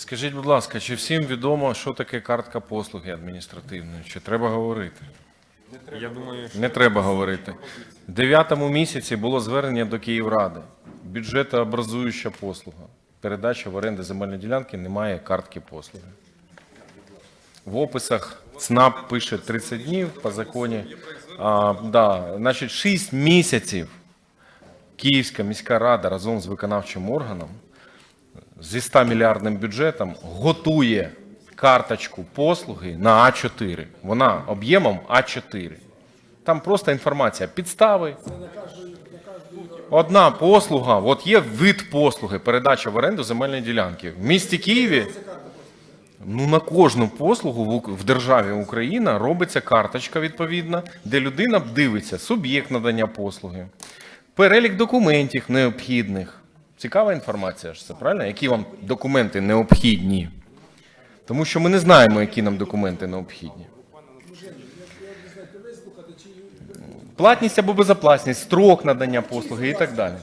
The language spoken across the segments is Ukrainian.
Скажіть, будь ласка, чи всім відомо, що таке картка послуги адміністративної? Чи треба говорити? Я думаю, що Не треба говорити. В дев'ятому місяці було звернення до Київради. Бюджетообразуюча послуга. Передача в оренду земельної ділянки немає картки послуги. В описах ЦНАП пише 30 днів по законі. А, да, значить, 6 місяців Київська міська рада разом з виконавчим органом зі 100 мільярдним бюджетом готує карточку послуги на А4. Вона об'ємом А4. Там просто інформація, підстави. Одна послуга, от є вид послуги, передача в оренду земельної ділянки. В місті Києві ну, на кожну послугу в державі Україна робиться карточка відповідна, де людина дивиться суб'єкт надання послуги, перелік документів необхідних. Цікава інформація ж це, правильно? Які вам документи необхідні? Тому що ми не знаємо, які нам документи необхідні. Платність або безоплатність, строк надання послуги і так далі.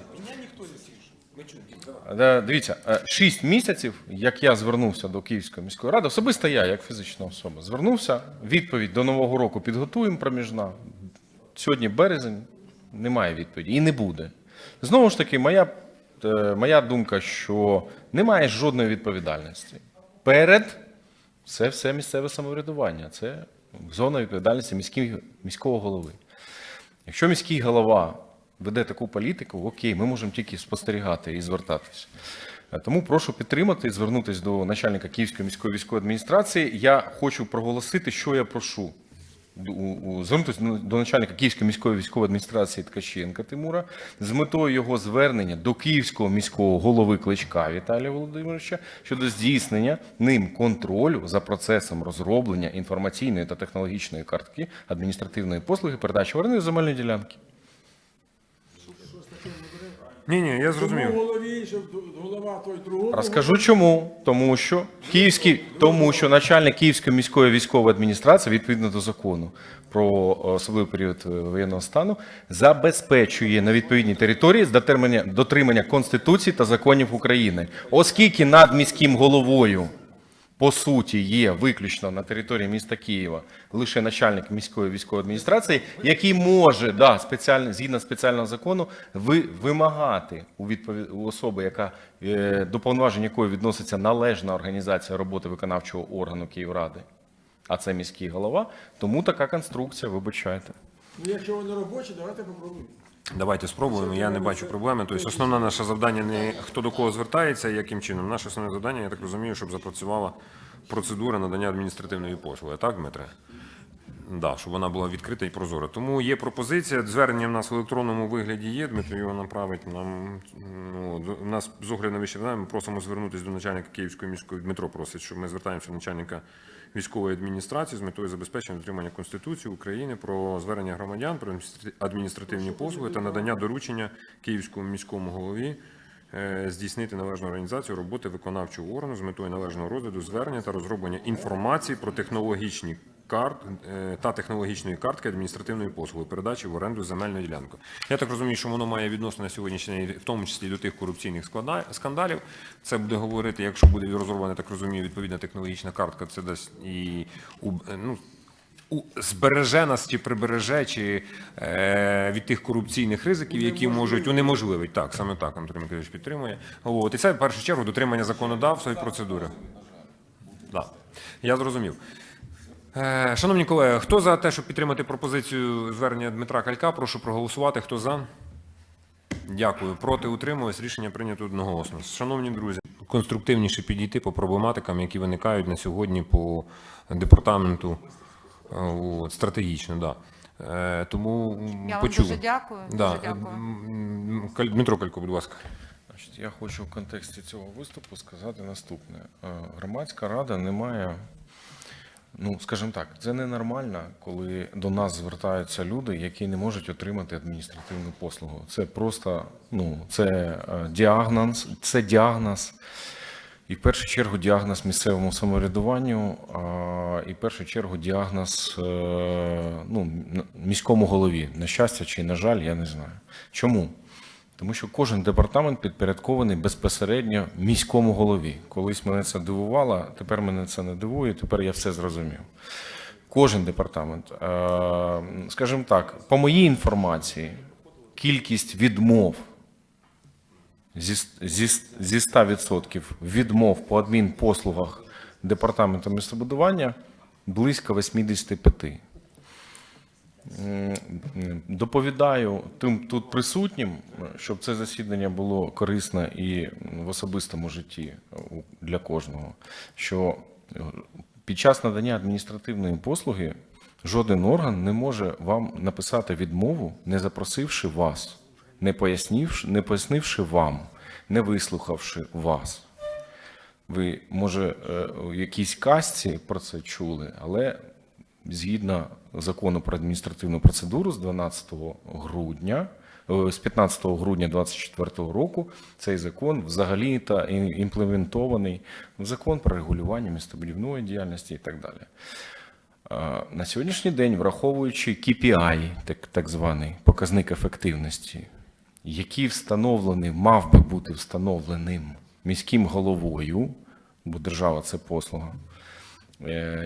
Е, Дивіться, 6 місяців, як я звернувся до Київської міської ради, особисто я, як фізична особа, звернувся. Відповідь до Нового року підготуємо проміжна. Сьогодні березень, немає відповіді і не буде. Знову ж таки, моя, е, моя думка, що немає жодної відповідальності. Перед це все місцеве самоврядування, це зона відповідальності міський, міського голови. Якщо міський голова веде таку політику, окей, ми можемо тільки спостерігати і звертатись. Е, Тому прошу підтримати і звернутися до начальника Київської міської військової адміністрації. Я хочу проголосити, що я прошу. Звернутися до- начальника Київської міської військової адміністрації Ткаченка Тимура з метою його звернення до Київського міського голови Кличка Віталія Володимировича щодо здійснення ним контролю за процесом розроблення інформаційної та технологічної картки адміністративної послуги передачі в земельної ділянки. Ні, ні, я зрозумів. Тому голові, щоб голова той другого. Розкажу чому. Тому що Київський, тому що начальник Київської міської військової адміністрації, відповідно до закону про особливий період е, воєнного стану, забезпечує на відповідній території з дотримання, дотримання Конституції та законів України, оскільки над міським головою. По суті, є виключно на території міста Києва лише начальник міської військової адміністрації, який може да, спеціально, згідно спеціального закону ви, вимагати у, відпові- у особи, яка е, до повноважень якої відноситься належна організація роботи виконавчого органу Київради, а це міський голова. Тому така конструкція, вибачайте. Ну, якщо вони робочі, давайте попробуємо. Давайте спробуємо. Я не бачу проблеми. Тобто, основне наше завдання не хто до кого звертається, яким чином. Наше основне завдання, я так розумію, щоб запрацювала процедура надання адміністративної послуги. Так, Дмитре? Да, щоб вона була відкрита і прозора. Тому є пропозиція. Звернення в нас в електронному вигляді є. Дмитро його направить нам. Ну, в нас з огляду на вище ми просимо звернутися до начальника Київської міської Дмитро просить, щоб ми звертаємося до начальника військової адміністрації з метою забезпечення дотримання Конституції України про звернення громадян про адміністративні послуги та надання доручення Київському міському голові. е, Здійснити належну організацію роботи виконавчого органу з метою належного розгляду звернення та розроблення інформації про технологічні карт е, та технологічної картки адміністративної послуги передачі в оренду земельної ділянки. Я так розумію, що воно має відносно на сьогоднішній день, в тому числі до тих корупційних скандалів. Це буде говорити, якщо буде розроблена, так розумію, відповідна технологічна картка, це дасть і ну, збереже нас чи прибереже, чи е, від тих корупційних ризиків, які можуть унеможливить. Так, саме так Анатолій Миколаївич підтримує. От. І це в першу чергу дотримання законодавства і процедури. Да. Я зрозумів. Е, Шановні колеги, хто за те, щоб підтримати пропозицію звернення Дмитра Калька, прошу проголосувати. Хто за? Дякую. Проти утримуюсь. Рішення прийнято одноголосно. Шановні друзі, конструктивніше підійти по проблематикам, які виникають на сьогодні по департаменту е, от, стратегічно. Да. Е, Тому Я вам почув. дуже дякую. Да. Дуже дякую. Дмитро Калько, будь ласка. Я хочу в контексті цього виступу сказати наступне: громадська рада не має. Ну, скажімо так, це ненормально, коли до нас звертаються люди, які не можуть отримати адміністративну послугу. Це просто ну, це е, діагноз, це діагноз. І в першу чергу діагноз місцевому самоврядуванню, а, і в першу чергу діагноз е, ну, міському голові. На щастя чи на жаль, я не знаю. Чому? Тому що кожен департамент підпорядкований безпосередньо міському голові. Колись мене це дивувало, тепер мене це не дивує, тепер я все зрозумів. Кожен департамент. Е, Скажімо так, по моїй інформації, кількість відмов зі, зі, зі 100% відмов по адмінпослугах департаменту містобудування близько 85. Доповідаю тим тут присутнім, щоб це засідання було корисне і в особистому житті для кожного, що е, під час надання адміністративної послуги жоден орган не може вам написати відмову, не запросивши вас, не пояснивши, не пояснивши вам, не вислухавши вас. Ви, може, е, у якійсь казці про це чули, але згідно закону про адміністративну процедуру з 12 грудня, е, з 15 грудня 2024 року, цей закон взагалі та імплементований в закон про регулювання містобудівної діяльності і так далі. Е, На сьогоднішній день, враховуючи KPI, так, так званий показник ефективності, який встановлений, мав би бути встановленим міським головою, бо держава це послуга,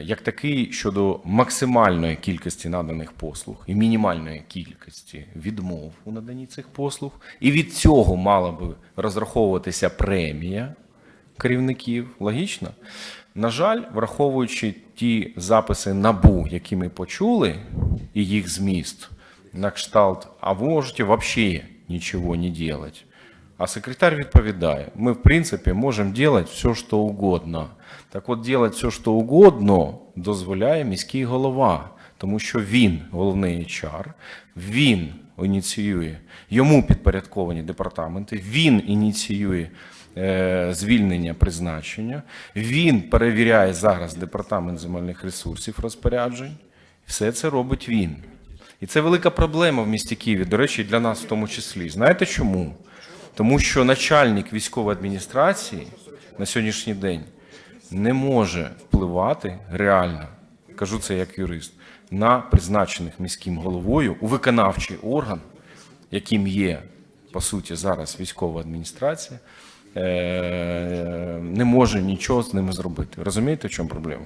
як такий щодо максимальної кількості наданих послуг і мінімальної кількості відмов у наданні цих послуг, і від цього мала би розраховуватися премія керівників. Логічно? На жаль, враховуючи ті записи набу, які ми почули, і їх зміст, на кшталт, а можете вообще ничего не делать. А секретарь відповідає: ми, в принципі, можемо делать все, що угодно. Так от, делать все, що угодно, дозволяє міський голова, тому що він головний HR, він ініціює йому підпорядковані департаменти, він ініціює е, звільнення призначення, він перевіряє зараз департамент земельних ресурсів розпоряджень. Все це робить він. І це велика проблема в місті Києві, до речі, для нас в тому числі. Знаєте чому? Тому що начальник військової адміністрації на сьогоднішній день не може впливати реально, кажу це як юрист, на призначених міським головою у виконавчий орган, яким є по суті зараз військова адміністрація, е, не може нічого з ними зробити. Розумієте, в чому проблема?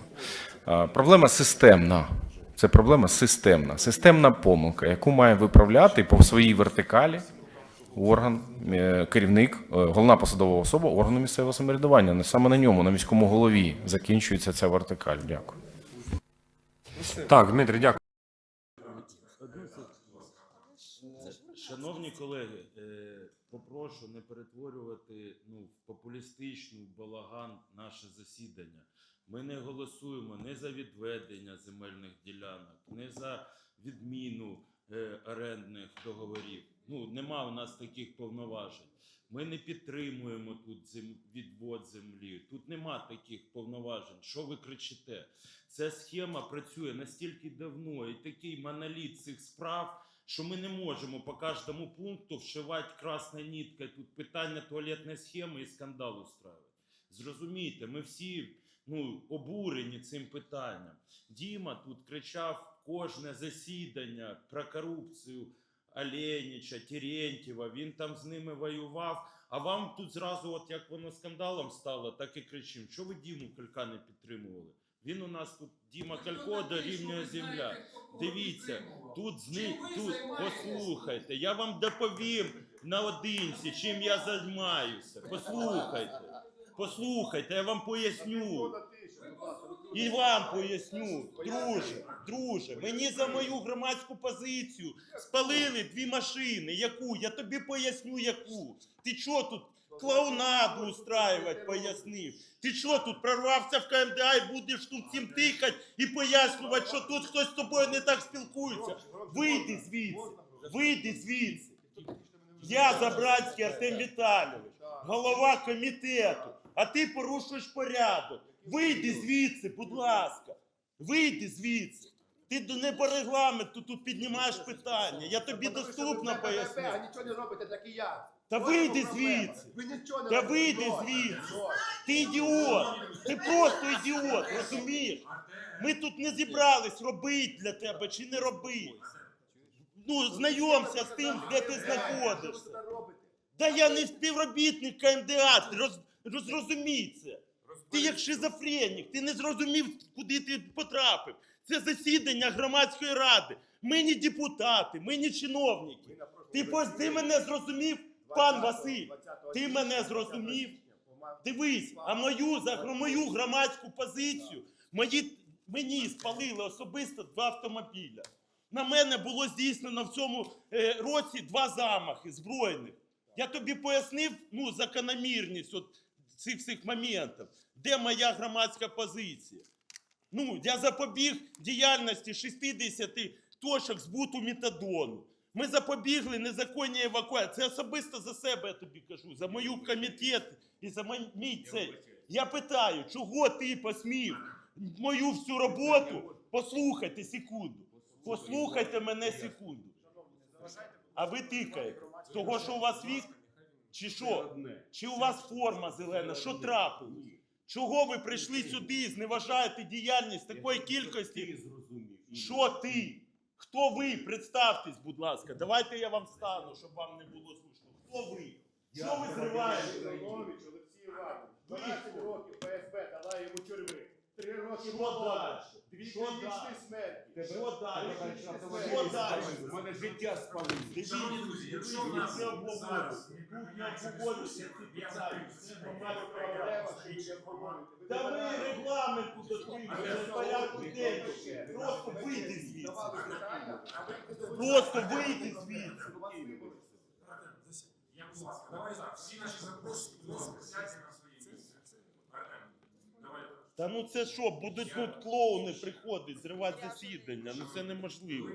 Проблема системна. Це проблема системна, системна помилка, яку має виправляти по своїй вертикалі орган, е, керівник, е, головна посадова особа органу місцевого самоврядування. Не Саме на ньому, на міському голові, закінчується ця вертикаль. Дякую. Так, Дмитрий, дякую. Шановні колеги, е, попрошу не перетворювати ну, в популістичну балаган наше засідання. Ми не голосуємо не за відведення земельних ділянок, не за відміну е, орендних договорів. Ну, нема у нас таких повноважень. Ми не підтримуємо тут зем... відвод землі. Тут нема таких повноважень. Що ви кричите? Ця схема працює настільки давно і такий моноліт цих справ, що ми не можемо по кожному пункту вшивати красною ниткою тут питання туалетної схеми і скандал устраивати. Зрозумійте, ми всі ну, обурені цим питанням. Діма тут кричав кожне засідання про корупцію Оленіча, Терентьєва, він там з ними воював. А вам тут зразу, от як воно скандалом стало, так і кричимо. Що ви Діму Калька не підтримували? Він у нас тут Діма Калько дорівнює земля. Дивіться, тут зни тут послухайте. Я вам доповім наодинці, чим я займаюся. Послухайте. Послухайте, я вам поясню. І вам поясню, друже, друже, мені за мою громадську позицію спалили дві машини. Яку? Я тобі поясню, яку. Ти що тут клоунаду устраювати пояснив? Ти що тут прорвався в КМДА і будеш тут всім тикати і пояснювати, що тут хтось з тобою не так спілкується? Вийди звідси, вийди звідси. Я Забрацький Артем Віталійович, голова комітету, а ти порушуєш порядок. Вийди звідси, будь ласка. Вийди звідси. Ти не по регламенту тут піднімаєш питання. Я тобі доступно поясню. А нічого не робите, так і я. Та Ось вийди проблема. звідси. Ви нічого не Та робите. вийди звідси. Ти ідіот. Ти просто ідіот, розумієш? Ми тут не зібрались робити для тебе чи не робити. Ну, знайомся з тим, де ти знаходишся. Що ви тут робите? Да я не співробітник КМДА, ти роз, розрозумій це. Ти як шизофренік, ти не зрозумів, куди ти потрапив. Це засідання громадської ради. Ми не депутати, ми не чиновники. Ти, пос- ти мене зрозумів, пан Василь? Ти мене зрозумів? Дивись, а мою за гро- мою громадську позицію мої, мені спалили особисто два автомобіля. На мене було здійснено в цьому е, році два замахи збройних. Я тобі пояснив ну, закономірність от цих всіх моментів. Де моя громадська позиція? Ну, я запобіг діяльності 60 точок збуту метадону. Ми запобігли незаконній евакуації. Це особисто за себе я тобі кажу, за мою комітет і за мій- цей. Я питаю, чого ти посмів мою всю роботу? Послухайте секунду. Послухайте мене секунду. А ви тикаєте. Того, що у вас вік? Чи що? Чи у вас форма зелена? Що трапилось? Чого ви прийшли сюди і зневажаєте діяльність такої кількості? Що ти? Хто ви? Представтесь, будь ласка. Давайте я вам стану, щоб вам не було слушно. Хто ви? Що ви зриваєте? Олексій Іванович, 12 років ФСБ дала йому тюрми. Три роки Що далі? Дві Що клінічні далі? смерті. Що далі? Що далі? У мене життя спалили. Дивіться, якщо в нас зараз. Проблема, що їх обговорюють. Та ми забираєте. регламенту дотримуємося, порядку денного. Просто вийди звідси. Ви Просто вийди звідси. Я, будь ласка, давай так. Всі наші запрошені, будь ласка, сядьте на свої місця. Артем, давай. Та ну це що, будуть тут клоуни приходити, зривати засідання. Ну це неможливо.